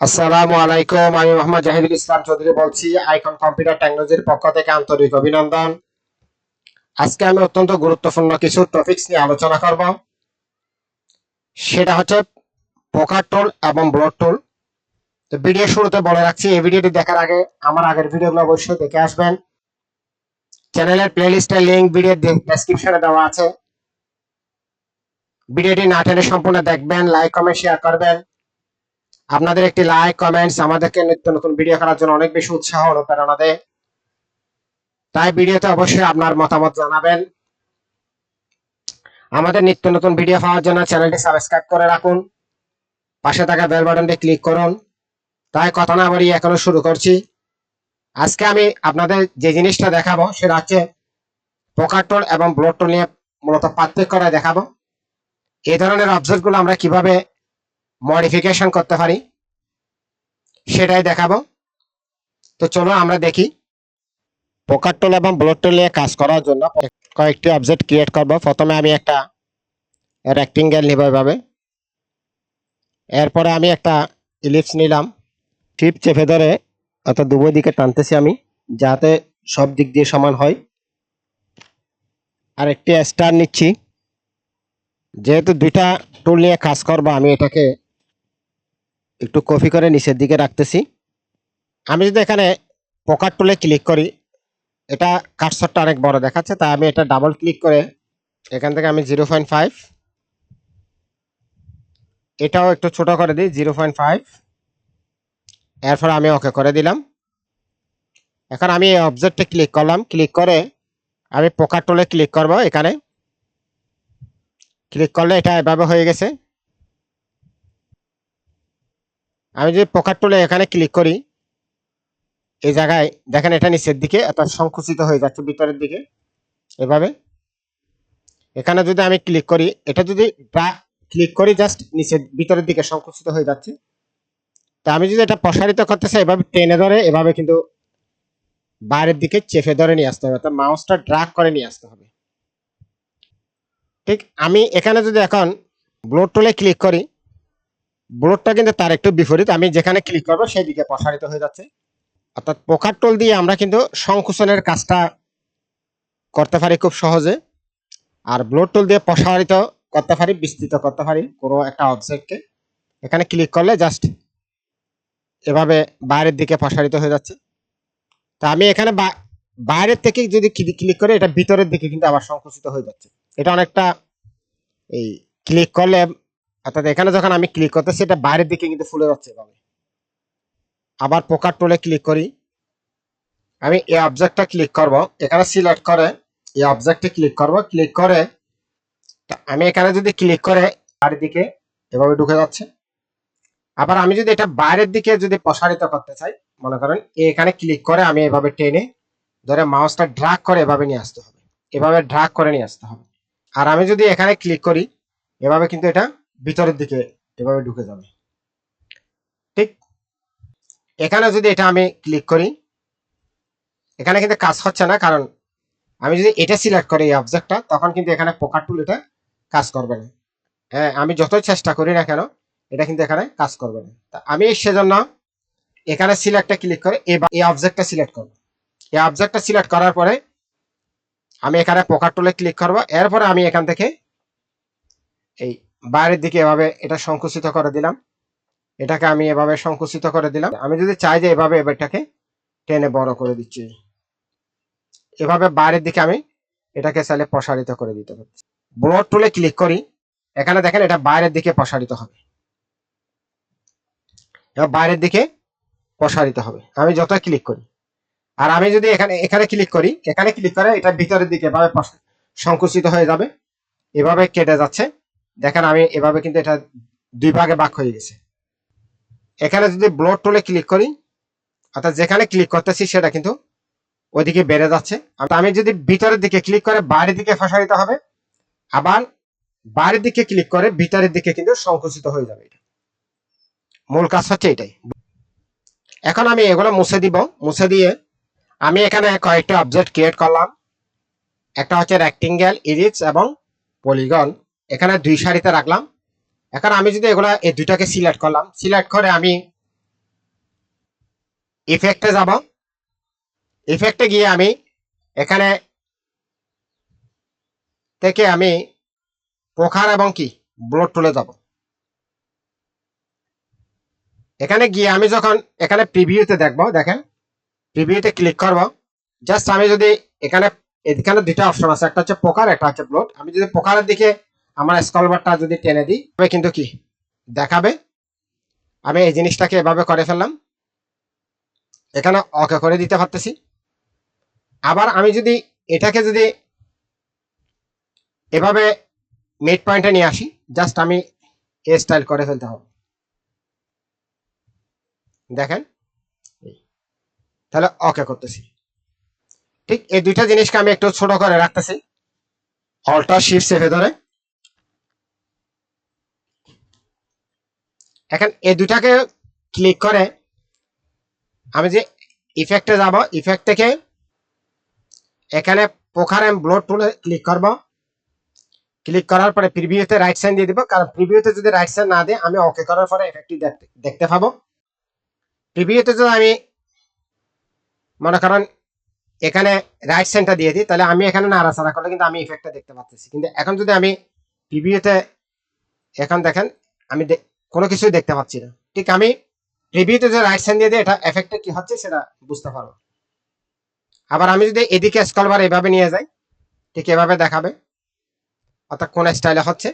আসসালামু আলাইকুম, আমি মোহাম্মদ জাহিদুল ইসলাম চৌধুরী বলছি, আইকন কম্পিউটার টেকনোলজির পক্ষ থেকে আন্তরিক অভিনন্দন। আজকে আমি অত্যন্ত গুরুত্বপূর্ণ কিছু টপিকস নিয়ে আলোচনা করব। সেটা হচ্ছে পোকার টোল এবং ব্লড টোল তো ভিডিও শুরুতে বলে রাখছি, এই ভিডিওটি দেখার আগে আমার আগের ভিডিওগুলো অবশ্যই দেখে আসবেন। চ্যানেলের প্লেলিস্টের লিঙ্ক ভিডিও ডেসক্রিপশনে দেওয়া আছে। ভিডিওটি না টেনে সম্পূর্ণ দেখবেন লাইক কমেন্ট শেয়ার করবেন। আপনাদের একটি লাইক কমেন্টস আমাদেরকে নিত্য নতুন ভিডিও করার জন্য অনেক বেশি উৎসাহ অনুপ্রেরণা দেয়। তাই ভিডিওতে অবশ্যই আপনার মতামত জানাবেন। আমাদের নিত্য নতুন ভিডিও পাওয়ার জন্য চ্যানেলটি সাবস্ক্রাইব করে রাখুন। পাশে থাকা বেল বাটনটি ক্লিক করুন। তাই কথা না বাড়িয়ে এখনও শুরু করছি। আজকে আমি আপনাদের যে জিনিসটা দেখাবো সেটা হচ্ছে পোকাটোল এবং ব্লোটোল নিয়ে মূলত পার্থক্য করে দেখাবো। এই ধরনের অবজেক্টগুলো আমরা কীভাবে মডিফিকেশন করতে পারি। সেটাই দেখাবো। তো চলো আমরা দেখি। পোকার টোল এবং ব্লড টোল নিয়ে কাজ করার জন্য কয়েকটি অবজেক্ট ক্রিয়েট করব। প্রথমে আমি একটা রেক্টিঙ্গেল নিব এভাবে। এরপরে আমি একটা ইলিপস নিলাম। টিপ চেপে ধরে অর্থাৎ দুবো দিকে টানতেছি আমি, যাতে সব দিক দিয়ে সমান হয়। আর একটি স্টার নিচ্ছি। যেহেতু দুইটা টুল নিয়ে কাজ করব, আমি এটাকে একটু কপি করে নিচের দিকে রাখতেছি। আমি যদি এখানে পকার টুলে ক্লিক করি, এটা কাটসরটা অনেক বড় দেখাচ্ছে, তাই আমি এটা ডাবল ক্লিক করে এখান থেকে আমি জিরো পয়েন্ট ফাইভ এটাও একটু ছোট করে দিই জিরো পয়েন্ট ফাইভ এরপর আমি ওকে করে দিলাম। এখন আমি এই অবজেক্টে ক্লিক করলাম ক্লিক করে আমি পোকার টুলে ক্লিক করব এখানে। ক্লিক করলে এটা এভাবে হয়ে গেছে। আমি যদি পকেট টুলে এখানে ক্লিক করি, এই জায়গায় দেখেন এটা নিচের দিকে অর্থাৎ সংকুচিত হয়ে যাচ্ছে ভিতরের দিকে। এভাবে। এখানে যদি আমি ক্লিক করি, এটা যদি ক্লিক করি জাস্ট নিচের, ভিতরের দিকে সংকুচিত হয়ে যাচ্ছে। তা আমি যদি এটা প্রসারিত করতে চাই, এভাবে টেনে ধরে, এভাবে কিন্তু বাইরের দিকে চেপে ধরে নিয়ে আসতে হবে, অর্থাৎ মাউসটা ড্রাগ করে নিয়ে আসতে হবে। ঠিক, আমি এখানে যদি এখন ব্লোড টুলে ক্লিক করি ব্লোডটা কিন্তু তার একটু বিপরীত। আমি যেখানে ক্লিক করব সেই দিকে প্রসারিত হয়ে যাচ্ছে। অর্থাৎ পোকার টোল দিয়ে আমরা কিন্তু সংকুচনের কাজটা করতে পারি খুব সহজে। আর ব্লোড টোল দিয়ে প্রসারিত করতে পারি, বিস্তৃত করতে পারি কোনো একটা অবজেক্টকে এখানে ক্লিক করলে জাস্ট এভাবে বাইরের দিকে প্রসারিত হয়ে যাচ্ছে। তা আমি এখানে বাইরের থেকে যদি ক্লিক করে এটা ভিতরের দিকে কিন্তু আবার সংকুচিত হয়ে যাচ্ছে। এটা অনেকটা এই ক্লিক করলে অর্থাৎ এখানে যখন আমি ক্লিক করতেছি, এটা বাইরের দিকে কিন্তু ফুলে যাচ্ছে এভাবে। আবার পোকার টোলে ক্লিক করি। আমি এই অবজেক্টটা ক্লিক করব। এখানে সিলেক্ট করে, এই অবজেক্টে ক্লিক করব। ক্লিক করে আমি এখানে যদি ক্লিক করে বাইরের দিকে এভাবে ঢুকে যাচ্ছে। আবার আমি যদি এটা বাইরের দিকে যদি প্রসারিত করতে চাই, মনে করেন এখানে ক্লিক করে, আমি এভাবে টেনে ধরে মাউসটা ড্রাগ করে এভাবে নিয়ে আসতে হবে। এভাবে ড্রাগ করে নিয়ে আসতে হবে। আর আমি যদি এখানে ক্লিক করি, এভাবে কিন্তু এটা ভিতরের দিকে এভাবে ঢুকে যাবে। ঠিক? এখানে যদি এটা আমি ক্লিক করি, এখানে কিন্তু কাজ হচ্ছে না, কারণ আমি যদি এটা সিলেক্ট করি এই অবজেক্টটা তখন কিন্তু এখানে পোকার টুল এটা কাজ করবে না। হ্যাঁ আমি যতই চেষ্টা করি না কেন, এটা কিন্তু এখানে কাজ করবে না। তা আমি সেজন্য এখানে সিলেক্টটা ক্লিক করে এই অবজেক্টটা সিলেক্ট করব। এই অবজেক্টটা সিলেক্ট করার পরে আমি এখানে পোকার টুলে ক্লিক করব। এরপরে আমি এখান থেকে এই বাইরের দিকে এভাবে এটা সংকুচিত করে দিলাম। এটাকে আমি এভাবে সংকুচিত করে দিলাম। আমি যদি চাই যে এভাবে এবারটাকে টেনে বড় করে দিচ্ছি। এভাবে বাইরের দিকে আমি এটাকে চাইলে প্রসারিত করে দিতে পারি ব্লড টুলে ক্লিক করি। এখানে দেখেন এটা বাইরের দিকে প্রসারিত হবে। এবার বাইরের দিকে প্রসারিত হবে। আমি যত ক্লিক করি। আর আমি যদি এখানে এখানে ক্লিক করি, এখানে ক্লিক করে এটা ভিতরের দিকে এভাবে সংকুচিত হয়ে যাবে। এভাবে কেটে যাচ্ছে। দেখেন আমি এভাবে কিন্তু এটা দুই ভাগে ভাগ হয়ে গেছে। এখানে যদি ব্লড টুলে ক্লিক করি, অর্থাৎ যেখানে ক্লিক করতেছি সেটা কিন্তু ওইদিকে বেড়ে যাচ্ছে। আমি যদি ভিতরের দিকে ক্লিক করে বাইরের দিকে প্রসারিত হবে, আবার বাইরের দিকে ক্লিক করে ভিতরের দিকে কিন্তু সংকুচিত হয়ে যাবে এটা। মূল কাজ হচ্ছে এটাই। এখন আমি এগুলো মুছে দিব। মুছে দিয়ে আমি এখানে কয়েকটা অবজেক্ট ক্রিয়েট করলাম। একটা হচ্ছে রেক্টিঙ্গেল ইরিক্স এবং পলিগন এখানে দুই সারিতে রাখলাম। এখন আমি যদি এগুলা এই দুইটাকে সিলেক্ট করলাম সিলেক্ট করে আমি ইফেক্টে যাব। ইফেক্টে গিয়ে আমি এখানে থেকে আমি পোখার এবং কি ব্লড তুলে যাব। এখানে গিয়ে আমি যখন এখানে প্রিভিউতে দেখব, দেখেন প্রিভিউতে ক্লিক করব। জাস্ট আমি যদি এখানে এখানে দুইটা অপশন আছে, একটা হচ্ছে পোকার একটা হচ্ছে ব্লড আমি যদি পোকারের দিকে আমার স্কলবারটা যদি টেনে দিই, তবে কিন্তু কি? দেখাবে। আমি এই জিনিসটাকে এভাবে করে ফেললাম। এখানে অকে করে দিতে পারতেছি। আবার আমি যদি এটাকে যদি এভাবে মিড পয়েন্টে নিয়ে আসি জাস্ট আমি এ স্টাইল করে ফেলতে হবে। দেখেন। তাহলে ওকে করতেছি। ঠিক এই দুইটা জিনিসকে আমি একটু ছোট করে রাখতেছি। অল্টার শিফট সেভে ধরে এখন এই দুটাকে ক্লিক করে, আমি যে ইফেক্টে যাব ইফেক্ট থেকে এখানে পোখার এম ব্লড টুলে ক্লিক করব। ক্লিক করার পরে প্রিভিউতে রাইট সাইন দিয়ে দিব, কারণ প্রিভিউতে যদি রাইট সাইন না দিই আমি ওকে করার পরে এফেক্টটি দেখতে- পাবো। প্রিভিউতে যদি আমি মনে করেন এখানে রাইট সাইনটা দিয়ে দিই, তাহলে আমি এখানে নাড়াচাড়া করলে কিন্তু আমি ইফেক্টটা দেখতে পাচ্ছি কিন্তু এখন যদি আমি প্রিভিউতে এখন দেখেন, আমি কোনো কিছুই দেখতে পাচ্ছি না। ঠিক আমি রিভিউতে যে রাইট সাইন দিয়ে দিই, এটা এফেক্টে কি হচ্ছে সেটা বুঝতে পারব। আবার আমি যদি এদিকে স্কলবার এভাবে নিয়ে যাই, ঠিক এভাবে দেখাবে। অর্থাৎ কোন স্টাইলে হচ্ছে।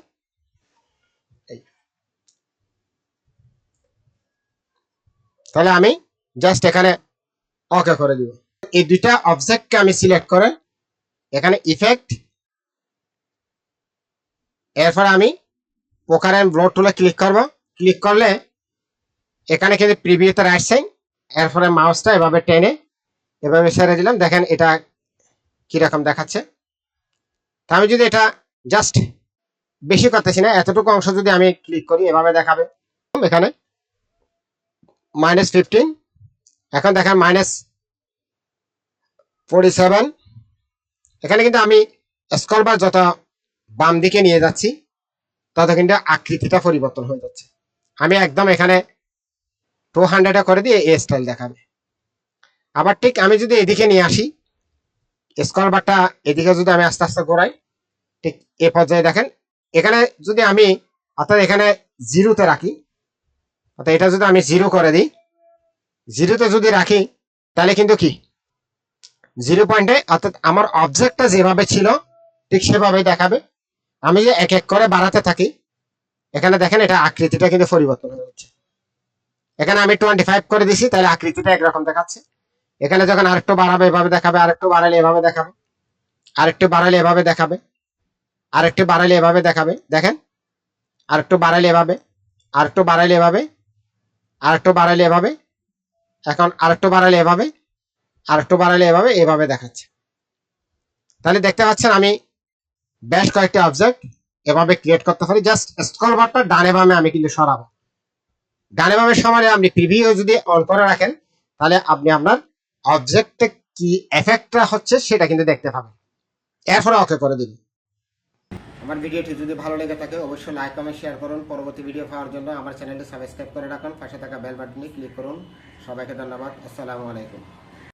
তাহলে আমি জাস্ট এখানে ওকে করে দিব। এই দুইটা অবজেক্টকে আমি সিলেক্ট করে এখানে ইফেক্ট এরপর আমি পোকার অ্যান্ড ব্লড টুলে ক্লিক করব। ক্লিক করলে এখানে কিন্তু প্রিভিউতে রাইট সাইন এরপরে মাউসটা এভাবে টেনে এভাবে ছেড়ে দিলাম। দেখেন এটা কীরকম দেখাচ্ছে। তা আমি যদি এটা জাস্ট বেশি করতেছি না, এতটুকু অংশ যদি আমি ক্লিক করি, এভাবে দেখাবে। এখানে মাইনাস ফিফটিন এখন দেখেন মাইনাস ফোরটি সেভেন এখানে কিন্তু আমি স্কল বার যত বাম দিকে নিয়ে যাচ্ছি, তত কিন্তু আকৃতিটা পরিবর্তন হয়ে যাচ্ছে। আমি একদম এখানে টু হান্ড্রেডে করে দিয়ে এ স্টাইল দেখাবে। আবার ঠিক আমি যদি এদিকে নিয়ে আসি স্কল বারটা এদিকে যদি আমি আস্তে আস্তে ঘোরাই, ঠিক এ পর্যায়ে দেখেন, এখানে যদি আমি, অর্থাৎ এখানে জিরোতে রাখি, অর্থাৎ এটা যদি আমি জিরো করে দিই জিরোতে যদি রাখি, তাহলে কিন্তু কি? জিরো পয়েন্টে অর্থাৎ আমার অবজেক্টটা যেভাবে ছিল, ঠিক সেভাবে দেখাবে। আমি যে এক এক করে বাড়াতে থাকি এখানে দেখেন এটা আকৃতিটা কিন্তু পরিবর্তন হয়ে যাচ্ছে। এখানে আমি টোয়েন্টি ফাইভ করে দিছি, তাহলে আকৃতিটা একরকম দেখাচ্ছে। এখানে যখন আরেকটু বাড়াবে, এভাবে দেখাবে, আরেকটু বাড়ালে এভাবে দেখাবে। আরেকটু বাড়ালে এভাবে দেখাবে। আরেকটু বাড়ালে এভাবে দেখাবে। দেখেন, আরেকটু বাড়ালে এভাবে, আরেকটু বাড়ালে এভাবে, আরেকটু বাড়ালে এভাবে। এখন আরেকটু বাড়ালে এভাবে, আরেকটু বাড়ালে এভাবে এভাবে দেখাচ্ছে। তাহলে দেখতে পাচ্ছেন আমি বেশ কয়েকটি অবজেক্ট এভাবে ক্রিয়েট করতে পারি জাস্ট স্কল বারটা ডানে বামে আমি কিন্তু সরাবো। ডানে বামে সমানে আপনি প্রিভিউ যদি অন করে রাখেন, তাহলে আপনি আপনার অবজেক্টে কি এফেক্টটা হচ্ছে সেটা কিন্তু দেখতে পাবেন। এরপরে ওকে করে দিন আমার ভিডিওটি যদি ভালো লেগে থাকে, অবশ্যই লাইক কমেন্ট শেয়ার করুন। পরবর্তী ভিডিও পাওয়ার জন্য আমার চ্যানেলটি সাবস্ক্রাইব করে রাখুন। পাশে থাকা বেল বাটনে ক্লিক করুন। সবাইকে ধন্যবাদ। আসসালামু আলাইকুম।